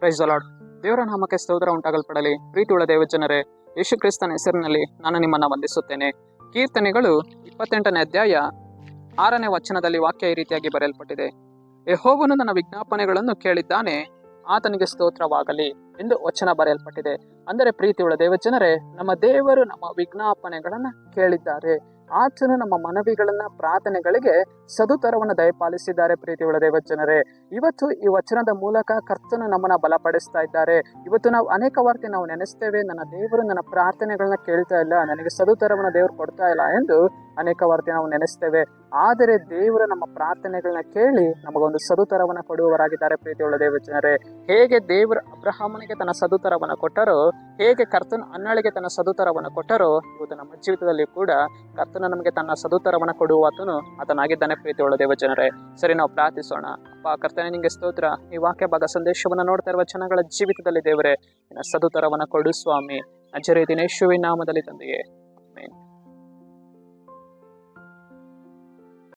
Price ಅಲಾಡ್ ದೇವರ ನಾಮಕ್ಕೆ ಸ್ತೋತ್ರ ಉಂಟಾಗಲ್ಪಡಲಿ. ಪ್ರೀತಿಯುಳ್ಳ ದೇವಜನರೇ ಯೇಸು ಕ್ರಿಸ್ತನ ಹೆಸರಿನಲ್ಲಿ ನಾನು ನಿಮ್ಮನ್ನು ವಂದಿಸುತ್ತೇನೆ. ಕೀರ್ತನೆಗಳು ಇಪ್ಪತ್ತೆಂಟನೇ ಅಧ್ಯಾಯ ಆರನೇ ವಚನದಲ್ಲಿ ವಾಕ್ಯ ಈ ರೀತಿಯಾಗಿ ಬರೆಯಲ್ಪಟ್ಟಿದೆ. ಯಹೋವನು ನನ್ನ ವಿಜ್ಞಾಪನೆಗಳನ್ನು ಕೇಳಿದ್ದಾನೆ, ಆತನಿಗೆ ಸ್ತೋತ್ರವಾಗಲಿ ಎಂದು ವಚನ ಬರೆಯಲ್ಪಟ್ಟಿದೆ. ಅಂದರೆ ಪ್ರೀತಿಯುಳ್ಳ ದೇವಜನರೇ, ನಮ್ಮ ದೇವರು ನಮ್ಮ ವಿಜ್ಞಾಪನೆಗಳನ್ನು ಕೇಳಿದ್ದಾರೆ. ಆತನು ನಮ್ಮ ಮನವಿಗಳನ್ನ, ಪ್ರಾರ್ಥನೆಗಳಿಗೆ ಸದುತರವನ್ನು ದಯಪಾಲಿಸಿದ್ದಾರೆ ಪ್ರೀತಿಯುಳ್ಳ ದೇವಜನರೇ. ಇವತ್ತು ಈ ವಚನದ ಮೂಲಕ ಕರ್ತನು ನಮ್ಮನ್ನ ಬಲಪಡಿಸ್ತಾ ಇದ್ದಾರೆ. ಇವತ್ತು ನಾವು ಅನೇಕ ವಾರ್ತೆ ನಾವು ನೆನೆಸ್ತೇವೆ. ನನ್ನ ದೇವರು ನನ್ನ ಪ್ರಾರ್ಥನೆಗಳನ್ನ ಕೇಳ್ತಾ ಇಲ್ಲ. ನನಗೆ ಸದುತರವನ್ನು ದೇವರು ಕೊಡ್ತಾ ಇಲ್ಲ ಎಂದು ಅನೇಕ ವಾರ್ತೆ ನಾವು ನೆನೆಸ್ತೇವೆ. ಆದರೆ ದೇವರ ನಮ್ಮ ಪ್ರಾರ್ಥನೆಗಳನ್ನ ಕೇಳಿ ನಮಗೊಂದು ಸದುತರವನ್ನು ಕೊಡುವವರಾಗಿದ್ದಾರೆ ಪ್ರೀತಿಯುಳ್ಳ ದೇವಜನರೇ. ಹೇಗೆ ದೇವರು ಅಬ್ರಹಾಮನಿಗೆ ತನ್ನ ಸದುತರವನ್ನು ಕೊಟ್ಟರೋ, ಹೇಗೆ ಕರ್ತನ ಅನ್ನಳಿಗೆ ತನ್ನ ಸದುತರವನ್ನು ಕೊಟ್ಟರೋ, ಇವತ್ತು ನಮ್ಮ ಜೀವಿತದಲ್ಲಿ ಕೂಡ ಕರ್ತನ ನಮಗೆ ತನ್ನ ಸದುತರವನ್ನು ಕೊಡುವಾತನು ಆತನಾಗಿದ್ದಾನೆ ಪ್ರೀತಿಯುಳ್ಳ ದೇವಜನರೇ. ಸರಿ, ನಾವು ಪ್ರಾರ್ಥಿಸೋಣ. ಅಪ್ಪ ಕರ್ತನೆ, ನಿಂಗೆ ಸ್ತೋತ್ರ. ಈ ವಾಕ್ಯ ಭಾಗ ಸಂದೇಶವನ್ನು ನೋಡ್ತಾ ಇರುವ ಜನಗಳ ಜೀವಿತದಲ್ಲಿ ದೇವರೇ, ನಿನ್ನ ಸದುತರವನ್ನು ಕೊಡು ಸ್ವಾಮಿ. ಅಜರೇ ದಿನೇಶುವಿನ ನಾಮದಲ್ಲಿ ತಂದೆಯೇ.